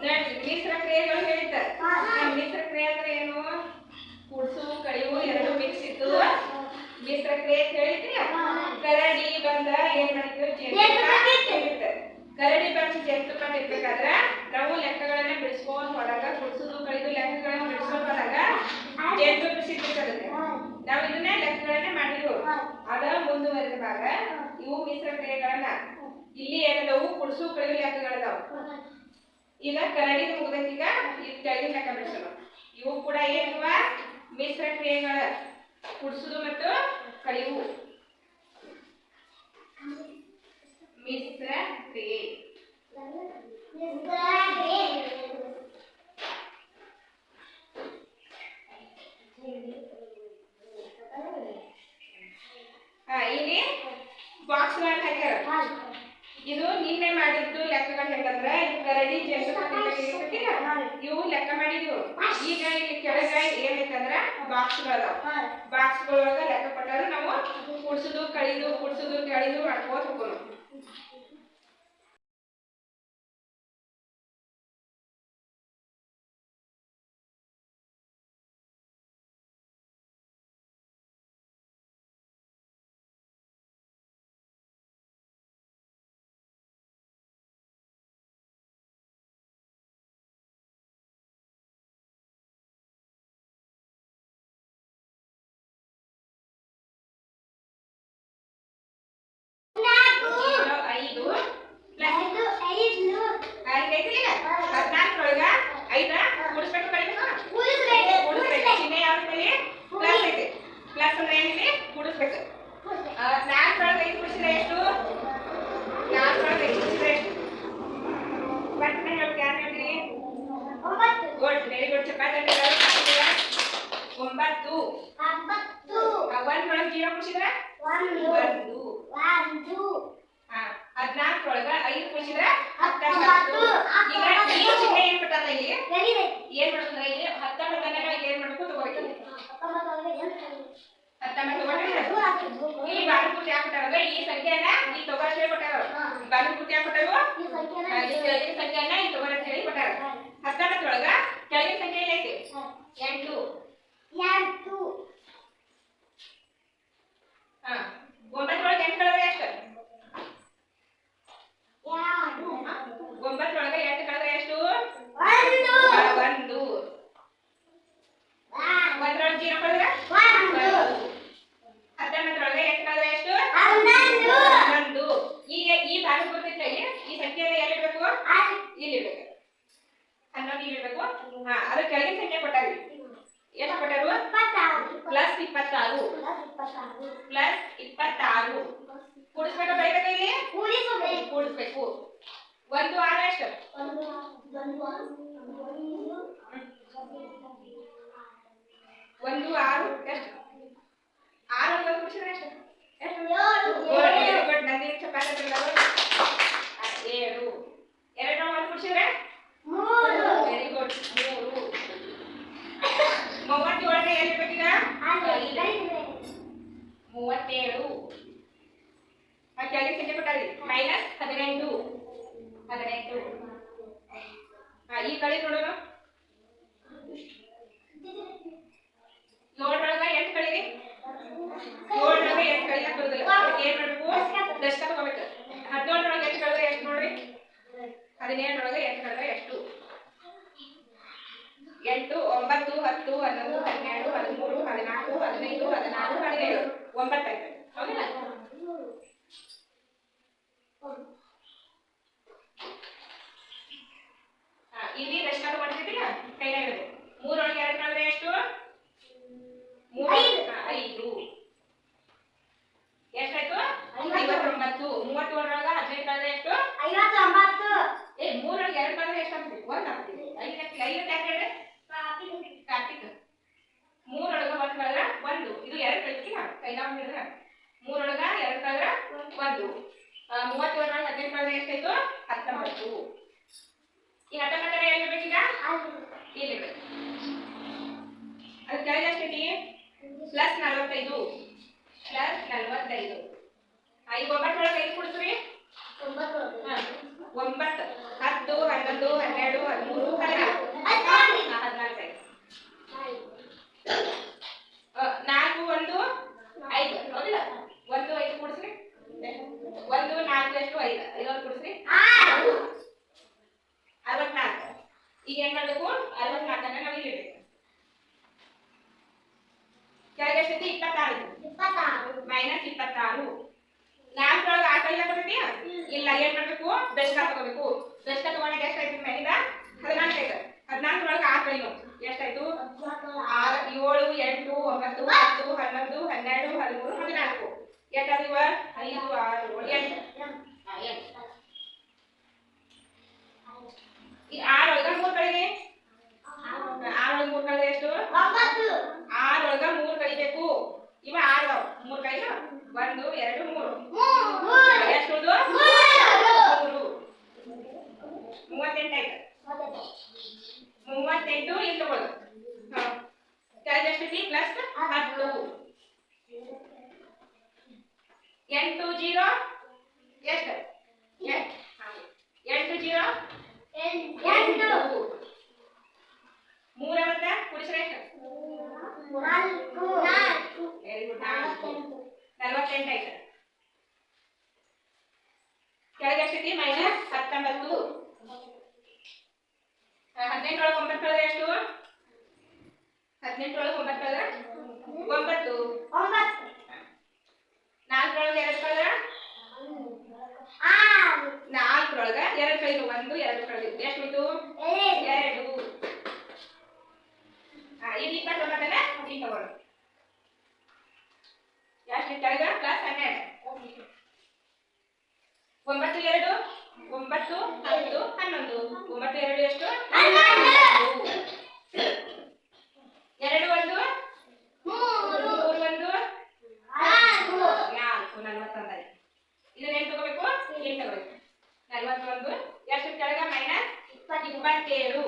ಮಿಶ್ರ ಕ್ರಿಯೆಗಳು ಹೇಳ್ತಾರೆ ಮಿಶ್ರ ಕ್ರಿಯೆ ಅಂದ್ರೆ ಏನು? ಕುಡ್ಸು ಕಳಿವು ಎರಡು ಮಿಕ್ಸ್ ಇತ್ತು ಮಿಶ್ರ ಕ್ರಿಯೆ ಹೇಳಿದ್ರಿ? ಕರಡಿ ಬಂದ ಏನ್ ಮಾಡ್ತೀವಿ. ಕರಡಿ ಬಂದು ಜೇನುತುಪ್ಪ ಇರ್ಬೇಕಾದ್ರ ನಾವು ಲೆಕ್ಕಗಳನ್ನ ಬಿಡಿಸ್ಕೊಂಡ್ ಹೊರಗ ಕುಡ್ಸುದು ಕಳಿದು ಲೆಕ್ಕಗಳನ್ನ ಬಿಡಿಸ್ಕೊಂಡ್ ಹೊರಗ ಜೇನುತುಪ್ಪ ಸಿಗ್ತದೆ ನಾವು ಇದನ್ನ ಲೆಕ್ಕಗಳನ್ನ ಮಾಡಿದ್ರು ಅದ ಮುಂದುವರೆದ ಭಾಗ ಇವು ಮಿಶ್ರ ಕ್ರಿಯೆಗಳನ್ನ ಇಲ್ಲಿ ಏನದವು? ಕುಡ್ಸು ಕಳಿವು ಲೆಕ್ಕಗಳದಾವ. ಈಗ ಕರಡಿ ಮುಗ್ದೈತಿ ಈಗ ಈಗ ಕೆಳಗಿನ ಲೆಕ್ಕ ಬಿಡಿಸೋಣ ಇವು ಕೂಡ ಏನುವ? ಮಿಶ್ರ ಕ್ರಿಯೆಗಳ ಕುಡಿಸುದು ಮತ್ತು ಕಳಿವು ಮಿಶ್ರ ಕ್ರಿಯೆ. ಇಲ್ಲಿ ಬಾಕ್ಸ್ ಹಾಕ್ಯಾರ. ಇದು ನಿನ್ನೆ ಮಾಡಿದ್ದು ಲೆಕ್ಕಗಳು ಹೆಂಗಂದ್ರ ಇದು ಕರಡಿ ಜೇನು ಇರ್ತೈತಿಲ್ಲ, ಇವು ಲೆಕ್ಕ ಮಾಡಿದ್ವು. ಈಗ ಇಲ್ಲಿ ಕೆಳಗ ಏನೈತಂದ್ರ ಬಾಕ್ಸ್ಗಳ ಬಾಕ್ಸ್ಗಳೊಳಗ ಬಾಕ್ಸ್ ಲೆಕ್ಕ ಕೊಟ್ಟಾರ ನಾವು ಕುಡ್ಸುದು ಕಳಿದು ಕುಡ್ಸುದು ಕಳಿದು ಮಾಡ್ಕೋತ ಹೋಗೋಣ ಇನ್ನು ಐದು ಪ್ಲಸ್ ಐದು ಐತಿಲ್ಲ ಹದಿನಾಲ್ಕರೊಳಗ ಐದ ಕುಡಿಸ್ಬೇಕು ಕಳಿಬೇಕು ಕೂಡಿಸ್ಬೇಕು ಚಿಹ್ನೆ ಯಾವ್ದು ಮೇಲೆ ಪ್ಲಸ್ ಐತಿ ಪ್ಲಸ್ ಅಂದ್ರೆ ಕೂಡಿಸ್ಬೇಕು. ನಾಲ್ಕರೊಳಗೆ ಐದು ಕೂಡಿಸಿದ್ರೆ ಎಷ್ಟು? ನಾಲ್ಕರೊಳಗೆ ಐದು ಕೂಡಿಸಿದ್ರೆ ಎಷ್ಟು? ಪಟ್ನೆ ಹೇಳ್ಬೇಕು ಯಾರು ಹೇಳ್ತೀರಿ ಗುಡ್ ವೆರಿ ಗುಡ್ ಚಪಾತಿ ಒಂಬತ್ತು. ಒಂದ್ ಒಳಗೆ ಜೀರೋ ಕುಡಿಸಿದ್ರೆ ಒಂದು. ಹಾ ಹದಿನಾಲ್ಕರೊಳಗ ಐದು ಕುಡಿಸಿದ್ರೆ ಹತ್ತೊಂಬತ್ತು. ಈಗ ಈ ಚಿಹ್ನೆ ಏನ್ ಬಿಟ್ಟಾರ ಇಲ್ಲಿ? ಏನ್ ಮಾಡ್ತಾರೆ ಇಲ್ಲಿ? ಹತ್ತೊಂಬತ್ತನೇ ನಾವು ಏನ್ ಮಾಡ್ಬೇಕು? ತಗೋಬೇಕು ಹತ್ತೊಂಬತ್ತು ತಗೊಂಡ್ರೆ ಇಲ್ಲಿ ಬಾಗಿಲು ಪೂರ್ತಿ ಹಾಕ್ಬಿಟ್ಟಾರ ಈ ಸಂಖ್ಯೆಯನ್ನ ಈ ತಗೋರ್ ಹೇಳಿ ಕೊಟ್ಟಾರ ಬಾಗಿಲು ಪೂರ್ತಿ ಹಾಕ್ಬಿಟ್ಟಾರು ಆ, ಈ ಕೆಳಗಿನ ಸಂಖ್ಯೆಯನ್ನ ಈ ತಗೋರ್ ಅಂತ ಹೇಳಿ ಕೊಟ್ಟಾರ ಹತ್ತೊಂಬತ್ತರೊಳಗ ಕೆಳಗಿನ ಸಂಖ್ಯೆ ಏನೈತಿ ಎಂಟು ಹಾ ಒಂಬತ್ತರೊಳಗೆ ಎಂಟು ಕಳೆದ್ರೆ ಎಷ್ಟು ಒಂಬತ್ತರೊಳಗೆ ಎಂಟು ಕಳೆದ್ರೆ ಎಷ್ಟು ಆ, ಒಂದು ಒಂದರೊಳಗೆ ಜೀರೋ ಕಳೆದ್ರೆ ಒಂದು ಹತ್ತೊಂಬತ್ತರೊಳಗೆ ಎಂಟು ಕಳೆದ್ರೆ ಎಷ್ಟು ಒಂದು ಈಗ ಈ ಭಾಗ ಗೊತ್ತೈತೆ ಈ ಸಂಖ್ಯೆನ ಎಲ್ಲಿಡ್ಬೇಕು ಇಲ್ಲಿಡ್ಬೇಕು ಹನ್ನೊಂದು ಇಲ್ಲಿಡ್ಬೇಕು ಹಾ ಅದು ಕೆಳಗಿನ ಸಂಖ್ಯೆ ಕೊಟ್ಟಾರಿ ಎಷ್ಟು ಕೊಟ್ಟಾರು ಪ್ಲಸ್ ಇಪ್ಪತ್ತಾರು ಪ್ಲಸ್ ಇಪ್ಪತ್ತಾರು ಕೂಡಿಸ್ಬೇಕಾ ಬರೀಬೇಕಾ ಇಲ್ಲಿ ಕೂಡಿಸ್ಬೇಕು ಒಂದು ಆರು ಎಷ್ಟು ಒಂದು ಆರು ಎಷ್ಟು ಆರು ಒಂದು ಕೂಡಿಸಿದ್ರೆ ಎಷ್ಟು ಎಷ್ಟು ಏಳು ಬಟ್ ನಂದಿನ ಚಪಾತಿ ತಿನ್ನೋದು. ಆ, ಏಳು ಎರಡು ಒಂದು ಕೂಡಿಸಿದ್ರೆ ವೆರಿ ಗುಡ್ ಮೂರು ಮೂವತ್ತೇಳನೇ ಎಲ್ಲಿರ್ಬೇಕೀಗ ಮೂವತ್ತೇಳು ಆ ಕೆಳಗೆ ಸಂಖ್ಯೆ ಕೊಟ್ಟಾರಿ ಮೈನಸ್ ಹದಿನೆಂಟು ಹದಿನೆಂಟು ಹಾ ಈ ಕಡೆ ನೋಡೋಣ. ಏಳರೊಳಗ ಎಂಟು ಕಳೀರಿ ಏಳರೊಳಗ ಎಂಟು ಕಳಿಲಕ್ ಏನ್ ಮಾಡ್ಬೇಕು? ಹದಿನೇಳರೊಳಗೆ ಎಂಟು ಕಳೆದ್ರೆ ಎಷ್ಟು ನೋಡ್ರಿ? ಹದಿನೇಳರೊಳಗ ಎಂಟು ಕಳೆದ್ರೆ ಎಷ್ಟು? ಎಂಟು, ಒಂಬತ್ತು, ಹತ್ತು, ಹನ್ನೊಂದು, ಹನ್ನೆರಡು, ಹದಿಮೂರು, ಹದಿನಾಲ್ಕು, ಹದಿನೈದು, ಹದಿನಾರು, ಹದಿನೇಳು. ಒಂಬತ್ತಾಯ್ತು. ಹೌದಿಲ್ಲ ಹಾ, ಇಲ್ಲಿ ದಶಕ ತಗೊಂಡಿದ್ದೀರಾ ಕೈಲಾಗ ಮೂರೊಳಗೆ ಎರಡು ಕಳೆದ್ರೆ ಎಷ್ಟು? ಐದು. ಎಷ್ಟಾಯ್ತು? ಐವತ್ತೊಂಬತ್ತು. ಮೂವತ್ತೊಳಗ ಹದಿನೈದು ಕಳೆದ್ರೆ ಎಷ್ಟು? ಏ ಮೂರೊಳಗೆ ಎರಡು ಕಳೆದ್ರೆ ಎಷ್ಟು ಅಂತ ಒಂದು ಆಗ್ತದೆ ಐದು ಐದು ಯಾಕೆ ಹೇಳಿ ಕಾರ್ತಿಕ್ ಮೂರೊಳಗ ಒಂದು ಕಳೆದ್ರೆ ಒಂದು. ಇದು ಎರಡು ಕಳಿತಿಲ್ಲ ಕೈಲಾಗ ಹಿಡಿದ್ರ ಮೂರೊಳಗ ಎರಡು ಕಳೆದ್ರೆ ಒಂದು. ಮೂವತ್ತೊಳಗ ಹದಿನೈದು ಕಳೆದ್ರೆ ಎಷ್ಟಾಯ್ತು? ಹತ್ತೊಂಬತ್ತು. ಈ ಹತ್ತೊಂಬತ್ತರ ಎಲ್ಲಿ ಬೇಕೀಗ? ಇಲ್ಲಿ ಬೇಕು. ಅದು ಕೆಳಗೆ ಎಷ್ಟೈತಿ ಪ್ಲಸ್ ನಲ್ವತ್ತೈದು. ಪ್ಲಸ್ ನಲ್ವತ್ತೈದು. ಐದು, ಒಂಬತ್ತು ಒಳಗೆ ಐದು ಕೊಡ್ತೀರಿ ಒಂಬತ್ತು. ಹತ್ತು, ಹನ್ನೊಂದು, ಹನ್ನೆರಡು, ಹದಿಮೂರು, ಹದಿನಾಲ್ಕು. ಹದಿನಾಲ್ಕೈದು. ನಾಲ್ಕು, ಒಂದು, ಐದು. ಹೌದಿಲ್ಲ? ಒಂದು, ಐದು ಕೊಡಿಸ್ರಿ. ಒಂದು, ನಾಲ್ಕು, ಎಷ್ಟು? ಐದು. ಐದು ಕೊಡಿಸ್ರಿ. ಈಗ ಏನ್ ಮಾಡ್ಬೇಕು? ಅರವತ್ ನಾಲ್ಕನ್ನ ನಾವು ಇಳಿಬೇಕು ಕೆಳಗೆ ಎಷ್ಟೈತಿ ಇಪ್ಪತ್ತಾರು. ಇಪ್ಪತ್ತಾರು. ಮೈನಸ್ ಇಪ್ಪತ್ತಾರು. ನಾಲ್ಕರೊಳಗೆ ಆಕಲ ಬರ್ತೀಯ ಇಲ್ಲ ಏನ್ ಮಾಡ್ಬೇಕು? ಬೆಸ್ಕ ತಗೋಬೇಕು ಬೆಸ್ಕ ತಗೊಂಡಾಗ ಎಷ್ಟಾಯ್ತು ಒಂದು ಎರಡು ಮೂರು. ಎಷ್ಟು? ಮೂರು. ಮೂವತ್ತೆಂಟು ಆಯ್ತು. ಮೂವತ್ತೆಂಟು ಇಲ್ಲಿ ತಗೊಳ್ಳು. ಹಾ. ಕೆಳಗೆಷ್ಟೈತಿ ಪ್ಲಸ್ ಹತ್ತು. ಎಂಟು ಜೀರೋ? ಎಷ್ಟು. ಎಂಟು. ಜೀರೋ? ಎಂಟು. ಮೂರ ಒಂದ? ಕುಡಿಸ್ರೆ ಎಷ್ಟು? ನಾಲ್ಕು. ಆಯ್ತು ಕೆಳಗೆ ಎಷ್ಟೈತಿ ಮೈನಸ್ ಹತ್ತೊಂಬತ್ತು. ಹದಿನೆಂಟೊಳಗೆ ಒಂಬತ್ತು ಕಳೆದ ಎಷ್ಟು? ಹದಿನೆಂಟೊಳಗೆ ಒಂಬತ್ತು ಕಳೆದ? ಒಂಬತ್ತು. ನಾಲ್ಕರೊಳಗೆ ಎರಡು ಕಳೆದ? ನಾಲ್ಕರೊಳಗೆ ಎರಡು ಕಳೆದು ಒಂದು, ಎರಡು ಕಳೆದು ಎಷ್ಟು ಉಳಿತು ಎರಡು. ಇದು ಇಪ್ಪತ್ತೊಂಬತ್ತನ ಈಗ ತಗೊಳ್ಳು ಕೆಳಗ ಪ್ಲಸ್ ಹನ್ನೆರಡು. ಒಂಬತ್ತು, ಎರಡು, ಒಂಬತ್ತು, ಹತ್ತು, ಹನ್ನೊಂದು. ಒಂಬತ್ತು, ಎರಡು ಎಷ್ಟು. ಎರಡು, ಒಂದು? ಮೂರು. ಒಂದು? ನಾಲ್ಕು. ನಲ್ವತ್ತೊಂದಾಯ್ತು ಇದನ್ನ ಏನ್ ತಗೋಬೇಕು? ಏನ್ ತಗೋಬೇಕು. ನಲ್ವತ್ತೊಂದು. ಎಷ್ಟು? ಕೆಳಗ ಮೈನಸ್ ಇಪ್ಪತ್ತೇಳು.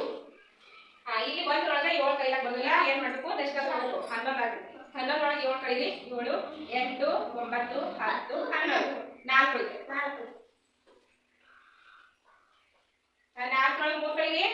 ಹಾ, ಇಲ್ಲಿ ಒಂದ್ರೊಳಗ ಏಳು ಕೈಲಾಗ ಬಂದಿಲ್ಲ. ಏನ್ ಮಾಡ್ಬೇಕು? ನೆಕ್ಸ್ಟ್ ತಗೋಬೇಕು. ಹನ್ನೊಂದು ಆಗುತ್ತೆ ಹನ್ನೊಂದೊಳಗೆ ಏಳು ಕಳಿರಿ ಏಳು ಎಂಟು ಒಂಬತ್ತು ಹತ್ತು ಹನ್ನೊಂದು. ನಾಲ್ಕು. ನಾಲ್ಕು. ನಾಲ್ಕರೊಳಗೆ ಮೂರು ಕಳಿರಿ